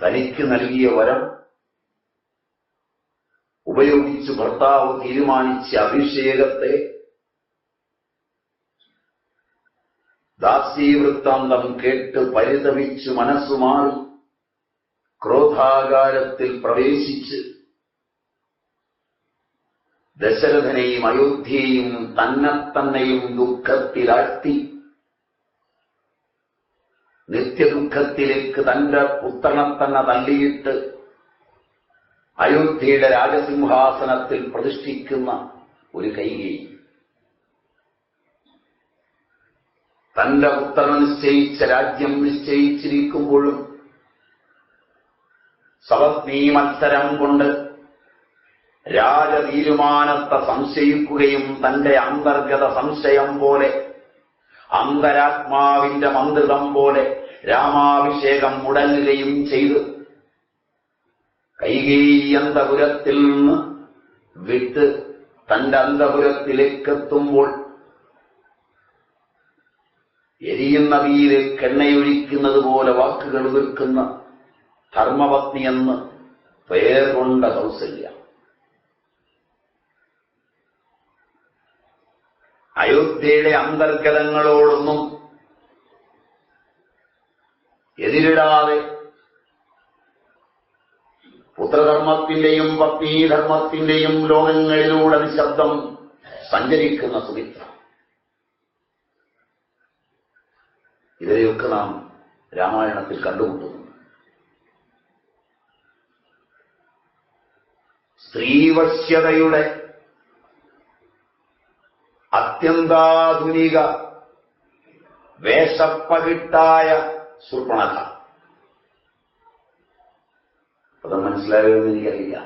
തനിക്ക് നൽകിയ വരം ഉപയോഗിച്ച് ഭർത്താവ് തീരുമാനിച്ച അഭിഷേകത്തെ ദാസീവൃത്താന്തം കേട്ട് പരിതപിച്ച് മനസ്സുമാറി ക്രോധാകാരത്തിൽ പ്രവേശിച്ച് ദശരഥനെയും അയോധ്യയെയും തന്നെത്തന്നെയും ദുഃഖത്തിലാഴ്ത്തി നിത്യദുഃഖത്തിലേക്ക് തന്റെ പുത്രനെ തന്നെ തള്ളിയിട്ട് അയോധ്യയുടെ രാജസിംഹാസനത്തിൽ പ്രതിഷ്ഠിക്കുന്ന ഒരു കൈകി. തന്റെ പുത്രൻ നിശ്ചയിച്ച രാജ്യം നിശ്ചയിച്ചിരിക്കുമ്പോഴും സവത്നീ മത്സരം കൊണ്ട് രാജതീരുമാനത്തെ സംശയിക്കുകയും തന്റെ അന്തർഗത സംശയം പോലെ അന്തരാത്മാവിന്റെ മന്ത്രിതം പോലെ രാമാഭിഷേകം മുടങ്ങുകയും ചെയ്ത്. കൈകേയന്തപുരത്തിൽ നിന്ന് വിട്ട് തന്റെ അന്തപുരത്തിലേക്കെത്തുമ്പോൾ എരിയുന്ന വീര് കെണ്ണയൊഴിക്കുന്നത് പോലെ വാക്കുകൾ വിൽക്കുന്ന ധർമ്മപത്നി എന്ന് പേർ കൊണ്ട കൗസല്യ. അയോധ്യയുടെ അന്തർഗതങ്ങളോടൊന്നും എതിരിടാതെ പുത്രധർമ്മത്തിന്റെയും പത്നീധർമ്മത്തിന്റെയും ലോകങ്ങളിലൂടെ നിശബ്ദം സഞ്ചരിക്കുന്ന സുമിത്ര. ഇവരെയൊക്കെ നാം രാമായണത്തിൽ കണ്ടുമുട്ടുന്നു. സ്ത്രീവശ്യതയുടെ അത്യന്താധുനിക വേഷപ്പകിട്ടായ സുർപ്പണത അത് മനസ്സിലായോ എന്ന് എനിക്കറിയില്ല.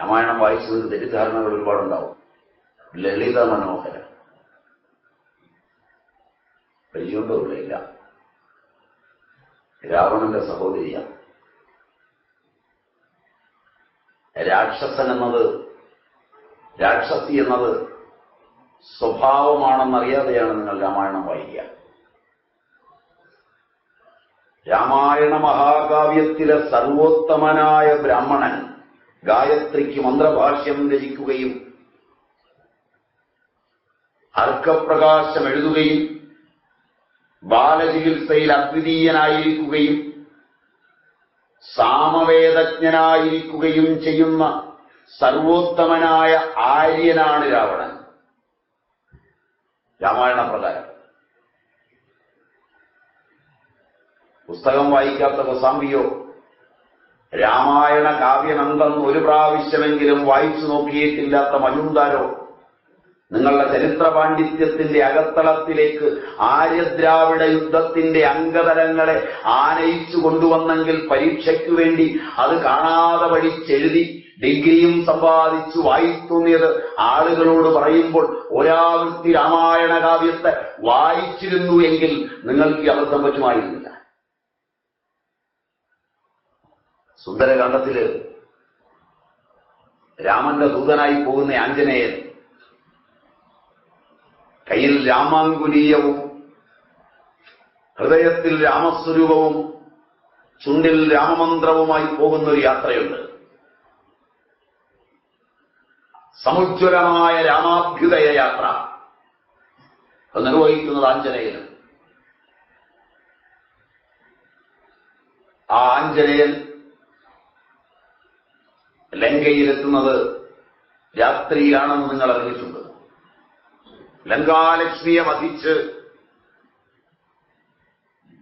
രാമായണം വായിച്ചതിന് തെറ്റിദ്ധാരണകൾ ഒരുപാടുണ്ടാവും. ലളിത മനോഹരം. പരിചയമുണ്ടോല്ല രാവണന്റെ സഹോദരിയാണ് രാക്ഷസൻ എന്നത് രാക്ഷസി എന്നത് സ്വഭാവമാണെന്നറിയാതെയാണ് നിങ്ങൾ രാമായണം വായിക്കുക. രാമായണ മഹാകാവ്യത്തിലെ സർവോത്തമനായ ബ്രാഹ്മണൻ ഗായത്രിക്ക് മന്ത്രഭാഷ്യം രചിക്കുകയും അർക്കപ്രകാശം എഴുതുകയും ബാലചികിത്സയിൽ അദ്വിതീയനായിരിക്കുകയും സാമവേദജ്ഞനായിരിക്കുകയും ചെയ്യുന്ന സർവോത്തമനായ ആര്യനാണ് രാവണൻ. രാമായണ പ്രകാരം. പുസ്തകം വായിക്കാത്ത കൊസാമ്പിയോ രാമായണ കാവ്യനന്ദം ഒരു പ്രാവശ്യമെങ്കിലും വായിച്ചു നോക്കിയിട്ടില്ലാത്ത മജുന്താരോ നിങ്ങളുടെ ചരിത്ര പാണ്ഡിത്യത്തിന്റെ അകത്തളത്തിലേക്ക് ആര്യദ്രാവിഡ യുദ്ധത്തിന്റെ അംഗതലങ്ങളെ ആനയിച്ചു കൊണ്ടുവന്നെങ്കിൽ പരീക്ഷയ്ക്കു വേണ്ടി അത് കാണാതെ പഠിച്ചെഴുതി ഡിഗ്രിയും സമ്പാദിച്ചു വായിത്തുന്നിയത് ആളുകളോട് പറയുമ്പോൾ ഒരാവൃത്തി രാമായണ കാവ്യത്തെ വായിച്ചിരുന്നു എങ്കിൽ നിങ്ങൾക്ക് അബദ്ധം പറ്റുമായിരുന്നില്ല. സുന്ദരകാന്ഡത്തിൽ രാമന്റെ ദൂതനായി പോകുന്ന ആഞ്ജനേയൻ കയ്യിൽ രാമാങ്കുലീയവും ഹൃദയത്തിൽ രാമസ്വരൂപവും ചുണ്ടിൽ രാമമന്ത്രവുമായി പോകുന്ന ഒരു യാത്രയുണ്ട്. സമുജ്വലമായ രാമാഭ്യുദയ യാത്ര. അത് നിർവഹിക്കുന്നത് ആഞ്ജനേയൻ ആ ആഞ്ജനേയൻ ലങ്കയിലെത്തുന്നത് രാത്രിയിലാണെന്ന് നിങ്ങൾ അറിഞ്ഞിട്ടുണ്ട്. ലങ്കാലക്ഷ്മിയെ വധിച്ച്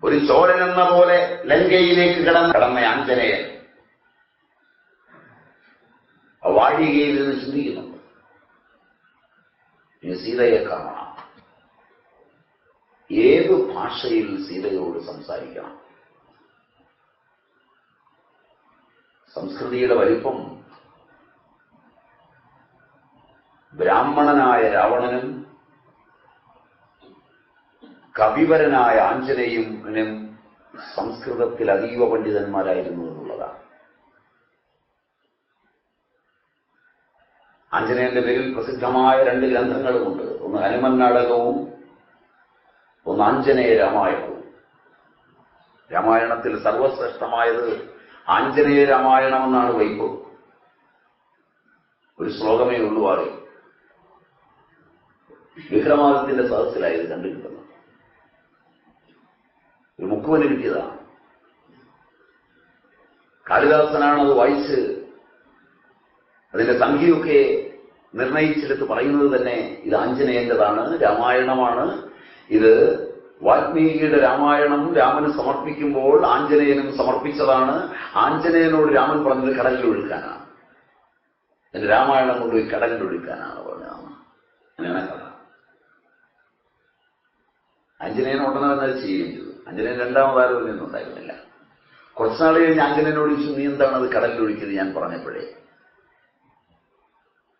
ഒരു ചോരനെന്ന പോലെ ലങ്കയിലേക്ക് കിടന്ന കിടന്ന ആഞ്ജനേയൻ വാഴികയിൽ നിന്ന് ചിന്തിക്കുന്നുണ്ട് ഇനി സീതയെ കാണണം. ഏത് ഭാഷയിൽ സീതയോട് സംസാരിക്കണം? സംസ്കൃതിയുടെ വലിപ്പം. ബ്രാഹ്മണനായ രാവണനും കവിവരനായ ആഞ്ജനേയും സംസ്കൃതത്തിൽ അതീവ പണ്ഡിതന്മാരായിരുന്നു. ആഞ്ജനേയന്റെ പേരിൽ പ്രസിദ്ധമായ രണ്ട് ഗ്രന്ഥങ്ങളുമുണ്ട്. ഒന്ന് ഹനുമൻ നാടകവും ഒന്ന് ആഞ്ജനേയ രാമായണവും. രാമായണത്തിൽ സർവശ്രേഷ്ഠമായത് ആഞ്ജനേയ രാമായണമെന്നാണ് വൈപ്പ് ഒരു ശ്ലോകമേ ഉള്ളൂ ആറ് വിക്രമാദിത്യന്റെ സദസ്സിലായത് കണ്ടുകിട്ടുന്നത് ഒരു മുക്കുവന് കിട്ടിയതാണ്. കാളിദാസനാണ് അത് വായിച്ച് അതിന്റെ സംഖ്യയൊക്കെ നിർണയിച്ചെടുത്ത് പറയുന്നത് തന്നെ ഇത് ആഞ്ജനേയന്റേതാണ് രാമായണമാണ്. ഇത് വാൽമീകിയുടെ രാമായണം രാമന് സമർപ്പിക്കുമ്പോൾ ആഞ്ജനേയനും സമർപ്പിച്ചതാണ്. ആഞ്ജനേയനോട് രാമൻ പറഞ്ഞത് കടലിൽ ഒഴുക്കാനാണ്. എന്റെ രാമായണം കൊണ്ട് കടലിൽ ഒഴുക്കാനാണ് പറഞ്ഞത് അങ്ങനെയാണ് കഥ. ആഞ്ജനേയൻ ഉടനെ തന്നെ ചെയ്യുകയും ചെയ്തു. ആഞ്ജനേയൻ രണ്ടാമതാരോ ഒന്നും ഉണ്ടായിരുന്നില്ല. കുറച്ചുനാൾ കഴിഞ്ഞ് ആഞ്ജനേയനോട് ചോദിച്ചു നീ എന്താണ് അത് കടലിൽ ഒഴിക്കുന്നത് ഞാൻ പറഞ്ഞപ്പോഴേ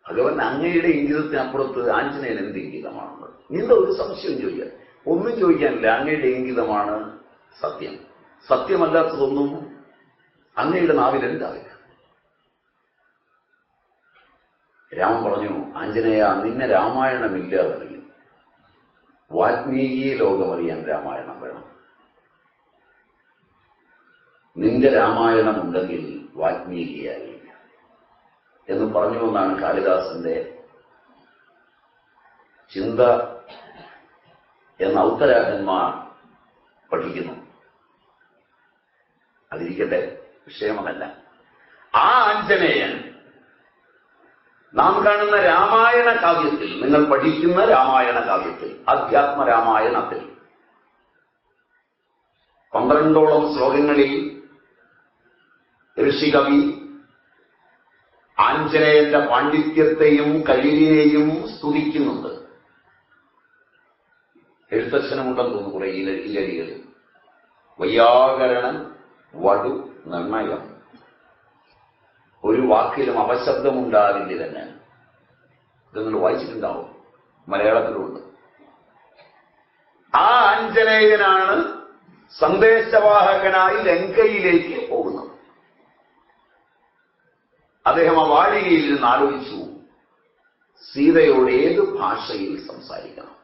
ഭഗവൻ അങ്ങയുടെ ഇംഗിതത്തിനപ്പുറത്ത് ആഞ്ജനേയൻ എന്ത് ഇംഗിതമാണെന്ന് നീ എന്താ ഒരു സംശയം ചോദിക്കാം. ഒന്നും ചോദിക്കാനില്ല. അങ്ങയുടെ ഇംഗിതമാണ് സത്യം. സത്യമല്ലാത്തതൊന്നും അങ്ങയുടെ നാവിലുണ്ടാവില്ല രാമൻ പറഞ്ഞു ആഞ്ജനേയ നിന്നെ രാമായണമില്ലാതറിയും വാത്മീകി ലോകമറിയാൻ രാമായണം വേണം. നിന്റെ രാമായണം ഉണ്ടെങ്കിൽ വാൽമീകിയായി എന്ന് പറഞ്ഞു എന്നാണ് കാളിദാസന്റെ ചിന്ത എന്ന ഔത്തരാജന്മാർ പഠിക്കുന്നു. അതിരിക്കട്ടെ വിഷയമല്ല. ആ ആഞ്ജനേയൻ നാം കാണുന്ന രാമായണ കാവ്യത്തിൽ നിങ്ങൾ പഠിക്കുന്ന രാമായണ കാവ്യത്തിൽ അധ്യാത്മ രാമായണത്തിൽ പന്ത്രണ്ടോളം ശ്ലോകങ്ങളിൽ ഋഷികവി ആഞ്ജനേയന്റെ പാണ്ഡിത്യത്തെയും കഴിവിനെയും സ്തുതിക്കുന്നുണ്ട്. എഴുത്തച്ഛനമുണ്ടെന്ന് തോന്നുന്നു കുറെ ഇലരികൾ വൈയാകരണൻ വടു നിർണയം ഒരു വാക്കിലും അപശബ്ദമുണ്ടാകില്ല തന്നെ. ഇത് നിങ്ങൾ വായിച്ചിട്ടുണ്ടാവും. മലയാളത്തിലുണ്ട്. ആ ആഞ്ജനേയനാണ് സന്ദേശവാഹകനായി ലങ്കയിലേക്ക് പോകുന്നത്. അദ്ദേഹം ആ വാഴികയിൽ നിന്ന് ആലോചിച്ചു. സീതയോട് ഏത് ഭാഷയിൽ സംസാരിക്കണം?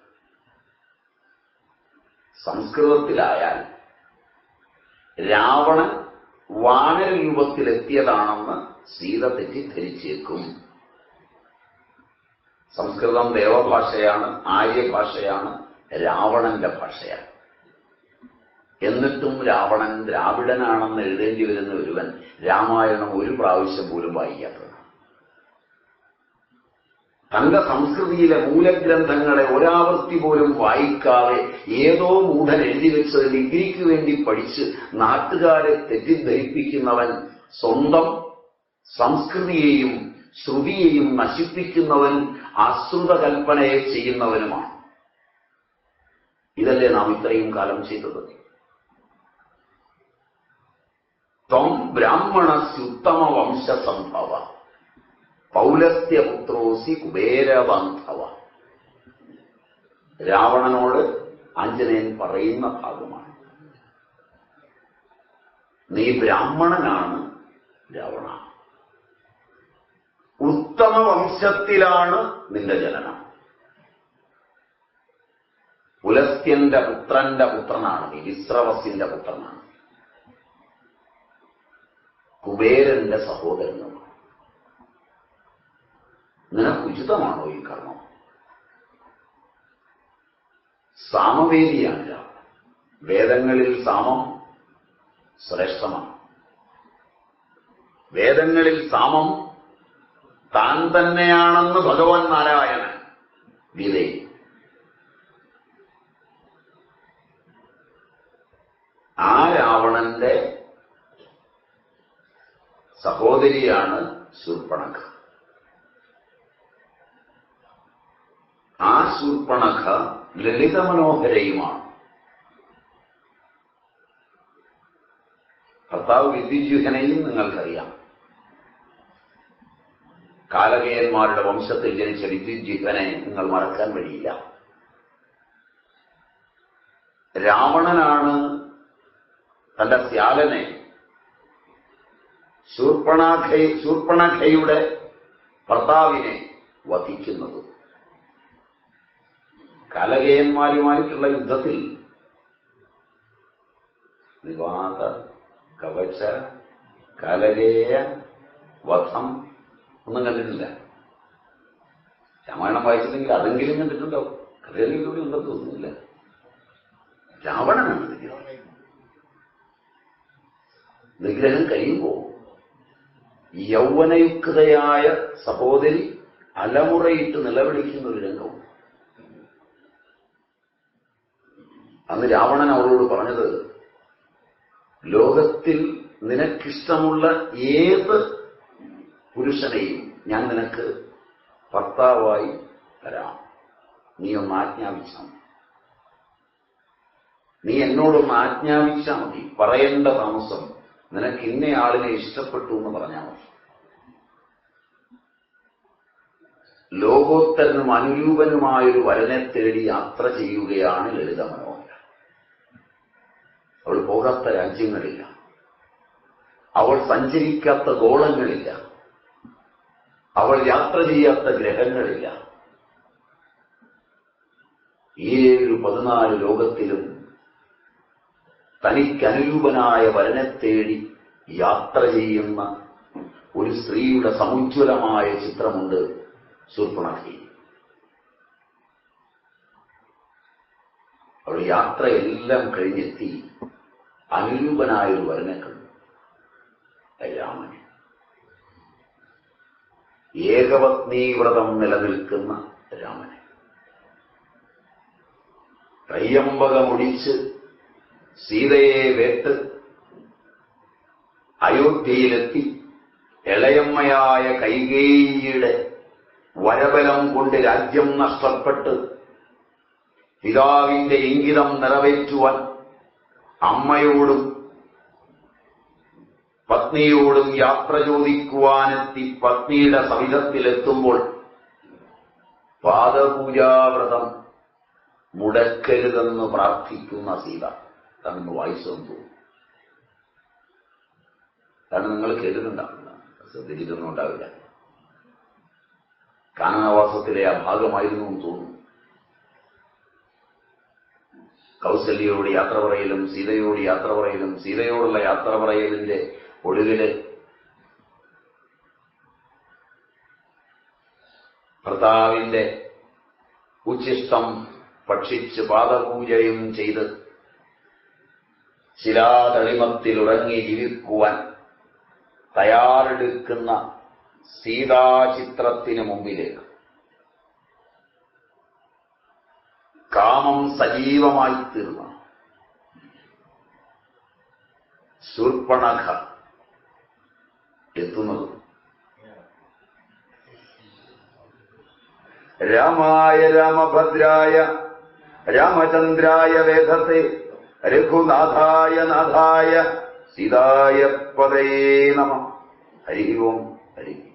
സംസ്കൃതത്തിലായാൽ രാവണൻ വാനര രൂപത്തിലെത്തിയതാണെന്ന് സീത തെറ്റിദ്ധരിച്ചേക്കും. സംസ്കൃതം ദേവഭാഷയാണ് ആര്യഭാഷയാണ് രാവണന്റെ ഭാഷയാണ്. എന്നിട്ടും രാവണൻ ദ്രാവിഡനാണെന്ന് എഴുതേണ്ടി വരുന്ന ഒരുവൻ രാമായണം ഒരു പ്രാവശ്യം പോലും വായിക്കാത്തതാണ് തന്റെ സംസ്കൃതിയിലെ മൂലഗ്രന്ഥങ്ങളെ ഒരാവൃത്തി പോലും വായിക്കാതെ ഏതോ മൂഢൻ എഴുതി വെച്ചത് ഡിഗ്രിക്ക് വേണ്ടി പഠിച്ച് നാട്ടുകാരെ തെറ്റിദ്ധരിപ്പിക്കുന്നവൻ സ്വന്തം സംസ്കൃതിയെയും ശ്രുതിയെയും നശിപ്പിക്കുന്നവൻ അശ്രുതകൽപ്പനയെ ചെയ്യുന്നവനുമാണ്. ഇതല്ലേ നാം ഇത്രയും കാലം ചെയ്തത്? ത്വം ബ്രാഹ്മണസ്യുത്തമ വംശസംഭവ പൗലസ്ത്യപുത്രോസി കുബേരബാന്ധവ. രാവണനോട് ആഞ്ജനേയൻ പറയുന്ന ഭാഗമാണ്. നീ ബ്രാഹ്മണനാണ് രാവണ. ഉത്തമ വംശത്തിലാണ് നിന്റെ ജനനം. പുലസ്ത്യന്റെ പുത്രന്റെ പുത്രനാണ് നീ വിശ്രവസിന്റെ പുത്രനാണ്. കുബേരന്റെ സഹോദരനുമാണ്. നിനക്ക് ഉചിതമാണോ ഈ കർമ്മം? സാമവേദിയാണ് വേദങ്ങളിൽ സാമം ശ്രേഷ്ഠമാണ്. വേദങ്ങളിൽ സാമം താൻ തന്നെയാണെന്ന് ഭഗവാൻ നാരായണൻ ഗീതയിൽ ആ രാവണന്റെ സഹോദരിയാണ് ശൂർപ്പണഖ. ആ ശൂർപ്പണഖ ലളിതമനോഹരയുമാണ്. ഭർത്താവ് വിദ്യുജുഹനെയും നിങ്ങൾക്കറിയാം. കാലകേയന്മാരുടെ വംശത്തിൽ ജനിച്ച വിദ്യുജിഹനെ നിങ്ങൾ മറക്കാൻ വഴിയില്ല. രാവണനാണ് തന്റെ സ്യാലനെ ശൂർപ്പണാഖ ശൂർപ്പണഖയുടെ ഭർത്താവിനെ വധിക്കുന്നത്. കലകേയന്മാരുമായിട്ടുള്ള യുദ്ധത്തിൽ നിവാത കവച കലകേയ വധം ഒന്നും കണ്ടിട്ടില്ല. രാമായണം വായിച്ചില്ലെങ്കിൽ അതെങ്കിലും കണ്ടിട്ടുണ്ടാവും കഥയിലും കൂടി ഉണ്ടെന്ന് തോന്നുന്നില്ല. രാവണനാണ് നിഗ്രഹം നിഗ്രഹം യൗവനയുക്തയായ സഹോദരി അലമുറയിട്ട് നിലവിളിക്കുന്ന ഒരു രംഗവും അന്ന് രാവണൻ അവളോട് പറഞ്ഞത് ലോകത്തിൽ നിനക്കിഷ്ടമുള്ള ഏത് പുരുഷനെയും ഞാൻ നിനക്ക് ഭർത്താവായി തരാം. നീ ഒന്ന് ആജ്ഞാപിച്ചാൽ നീ എന്നോടൊന്ന് ആജ്ഞാപിച്ചാൽ മതി. പറയേണ്ട താമസം നിനക്ക് ഇന്നയാളിനെ ഇഷ്ടപ്പെട്ടു എന്ന് പറഞ്ഞാൽ മതി. ലോകോത്തരനും അനുരൂപനുമായൊരു വരനെ തേടി യാത്ര ചെയ്യുകയാണ് ലളിത മനോഹര. അവൾ പോകാത്ത രാജ്യങ്ങളില്ല. അവൾ സഞ്ചരിക്കാത്ത ഗോളങ്ങളില്ല. അവൾ യാത്ര ചെയ്യാത്ത ഗ്രഹങ്ങളില്ല. ഈ ഒരു പതിനാല് ലോകത്തിലും തനിക്കനുരൂപനായ വരനെ തേടി യാത്ര ചെയ്യുന്ന ഒരു സ്ത്രീയുടെ സമുജ്വലമായ ചിത്രമുണ്ട് ശൂർപ്പണഖി അവൾ യാത്രയെല്ലാം കഴിഞ്ഞെത്തി അനുരൂപനായൊരു വരനെ കണ്ടു. രാമൻ. ഏകപത്നീവ്രതം നിലനിൽക്കുന്ന രാമനെ തയ്യമ്പകമൊടിച്ച് സീതയെ വേട്ട് അയോധ്യയിലെത്തി ഇളയമ്മയായ കൈകേയിയുടെ വരബലം കൊണ്ട് രാജ്യം നഷ്ടപ്പെട്ട് പിതാവിന്റെ ഇംഗിതം നിറവേറ്റുവാൻ അമ്മയോടും പത്നിയോടും യാത്ര ചോദിക്കുവാനെത്തി പത്നിയുടെ സവിധത്തിലെത്തുമ്പോൾ പാദപൂജാവ്രതം മുടക്കരുതെന്ന് പ്രാർത്ഥിക്കുന്ന സീത. അതാണ് വായിച്ചു തോന്നുന്നു കാരണം നിങ്ങൾ കേൾക്കുന്നുണ്ടാവില്ല ശ്രദ്ധിച്ചിട്ടൊന്നും ഉണ്ടാവില്ല കാനനവാസത്തിലെ ആ ഭാഗമായിരുന്നു എന്ന് തോന്നുന്നു. കൗസല്യയോട് യാത്ര പറയലും സീതയോട് യാത്ര പറയലും സീതയോടുള്ള യാത്ര പറയലിന്റെ ഒടുവിൽ ഭർത്താവിന്റെ ഉച്ചിഷ്ടം ഭക്ഷിച്ച് പാദപൂജയും ചെയ്ത് ശിലാതളിമത്തിലുറങ്ങി ജീവിക്കുവാൻ തയ്യാറെടുക്കുന്ന സീതാചിത്രത്തിന് മുമ്പിലേക്ക് കാമം സജീവമായി തീർന്ന ശൂർപ്പണഖ എത്തുന്നത്. രാമായ രാമഭദ്രായ രാമചന്ദ്രായ വേദത്തെ रघुनाथाय नाथाय नाथाय सिदाय पदे नमः। हरिः ओम् हरिः